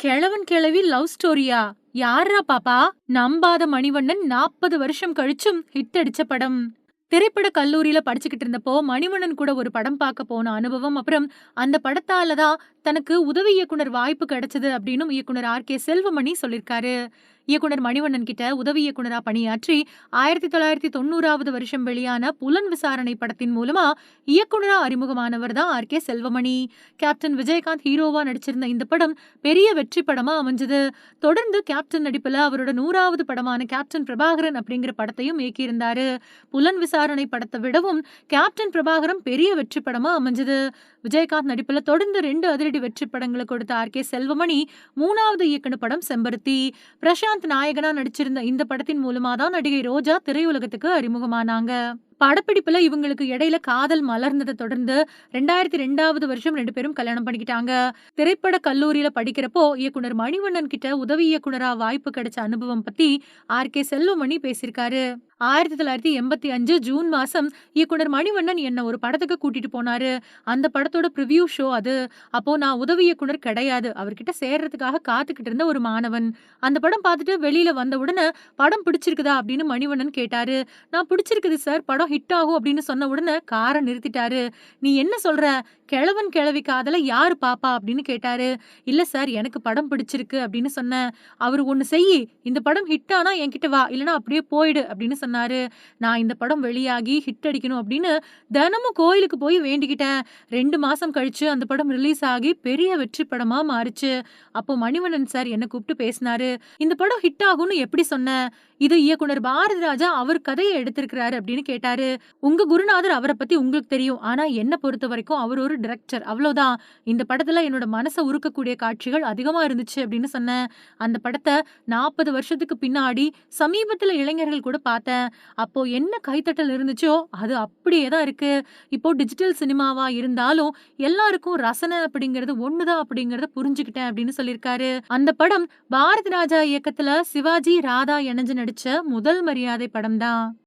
கிழவன் கிழவி லவ் ஸ்டோரியா? யாரா பாப்பா? நம்பாத மணிவண்ணன் நாற்பது வருஷம் கழிச்சும் ஹிட் அடிச்ச படம். திரைப்பட கல்லூரியில படிச்சுக்கிட்டு இருந்தப்போ மணிவண்ணன் கூட ஒரு படம் பார்க்க போன அனுபவம் அப்புறம் அந்த படத்தால தான் தனக்கு உதவி இயக்குனர் வாய்ப்பு கிடைச்சது அப்படின்னு இயக்குனர் ஆர் கே செல்வமணி சொல்லியிருக்காரு. இயக்குனர் மணிவண்ணன் கிட்ட உதவி இயக்குனரா பணியாற்றி ஆயிரத்தி தொள்ளாயிரத்தி தொண்ணூறாவது வருஷம் வெளியான புலன் விசாரணை படத்தின் மூலமா இயக்குனரா அறிமுகமானவர் தான் R. K. Selvamani. Captain Vijayakanth ஹீரோவா நடிச்சிருந்த இந்த படம் பெரிய வெற்றி படமா அமைஞ்சது. தொடர்ந்து கேப்டன் நடிப்புல அவரோட நூறாவது படமான கேப்டன் பிரபாகரன் அப்படிங்கிற படத்தையும் இயக்கியிருந்தாரு. புலன் விசாரணை படத்தை விடவும் கேப்டன் பிரபாகரன் பெரிய வெற்றி படமா அமைஞ்சது. விஜயகாந்த் நடிப்புல தொடர்ந்து ரெண்டு அதிரடி வெற்றி படங்களை கொடுத்த ஆர். கே. செல்வமணி மூணாவது இயக்குன படம் செம்பருத்தி. பிரசாந்த் நாயகனா நடிச்சிருந்த இந்த படத்தின் மூலமா தான் நடிகை ரோஜா திரையுலகத்துக்கு அறிமுகமானாங்க. படப்பிடிப்புல இவங்களுக்கு இடையில காதல் மலர்ந்ததை தொடர்ந்து ரெண்டாயிரத்தி ரெண்டாவது வருஷம் ரெண்டு பேரும் கல்யாணம் பண்ணிக்கிட்டாங்க. திரைப்பட கல்லூரியில படிக்கிறப்போ இயக்குனர் மணிவண்ணன் கிட்ட உதவி இயக்குனரா வாய்ப்பு கிடைச்ச அனுபவம் பத்தி ஆர் கே செல்வமணி பேசியிருக்காரு. ஆயிரத்தி தொள்ளாயிரத்தி எண்பத்தி அஞ்சு ஜூன் மாதம் இயக்குனர் மணிவண்ணன் என்னை ஒரு படத்துக்கு கூட்டிட்டு போனாரு. அந்த படத்தோட ப்ரிவ்யூ ஷோ அது. அப்போ நான் உதவி இயக்குனர் கிடையாது. அவர்கிட்ட சேர்றதுக்காக காத்துக்கிட்டு இருந்த ஒரு மாணவன். அந்த படம் பார்த்துட்டு வெளியில வந்த உடனே படம் பிடிச்சிருக்குதா? அப்படின்னு மணிவண்ணன் கேட்டாரு. நான் பிடிச்சிருக்குது சார். படம் ஹிட் ஆகும் அப்படின்னு சொன்ன உடனே காரை நிறுத்திட்டாரு. நீ என்ன சொல்ற? கிழவன் கிழவி காதல யாரு பாப்பா? அப்படின்னு கேட்டாரு. இல்ல சார் எனக்கு படம் பிடிச்சிருக்கு அப்படின்னு சொன்னேன். அவர் ஒன்னு செய்யி இந்த படம் ஹிட் ஆனா என்கிட்ட வா. இல்லைனா அப்படியே போயிடு அப்படின்னு சொன்னாரு நான் இந்த படம் வெளியாகி ஹிட் அடிக்கணும் அப்படின்னு தினமும் கோயிலுக்கு போய் வேண்டிக்கிட்டேன். ரெண்டு மாசம் கழிச்சு அந்த படம் ரிலீஸ் ஆகி பெரிய வெற்றி படமா மாறுச்சு. அப்போ மணிவண்ணன் சார் என்ன கூப்பிட்டு பேசினாரு இந்த படம் ஹிட் ஆகும்னு எப்படி சொன்ன? இது இயக்குனர் பாரதி ராஜா அவர் கதையை எடுத்திருக்கிறாரு அப்படின்னு கேட்டாரு. உங்க குருநாதர் அவரை பத்தி உங்களுக்கு தெரியும். ஆனா என்ன பொறுத்த வரைக்கும் அவர் ஒரு டிரெக்டர் அவ்வளவுதான். இந்த படத்துல என்னோட மனசை உருக்கக்கூடிய காட்சிகள் அதிகமா இருந்துச்சு அப்படின்னு சொன்னேன். அந்த படத்தை நாற்பது வருஷத்துக்கு பின்னாடி சமீபத்துல இளைஞர்கள் கூட பார்த்தேன். அப்போ என்ன கைத்தட்டல் இருந்துச்சோ அது அப்படியே தான் இருக்கு. இப்போ டிஜிட்டல் சினிமாவா இருந்தாலும் எல்லாருக்கும் ரசனை அப்படிங்கிறது ஒண்ணுதான் அப்படிங்கறத புரிஞ்சுக்கிட்டேன் அப்படின்னு சொல்லியிருக்காரு. அந்த படம் பாரதி ராஜா இயக்கத்துல சிவாஜி ராதா இணைஞ்சு நடிச்ச முதல் மரியாதை படம் தான்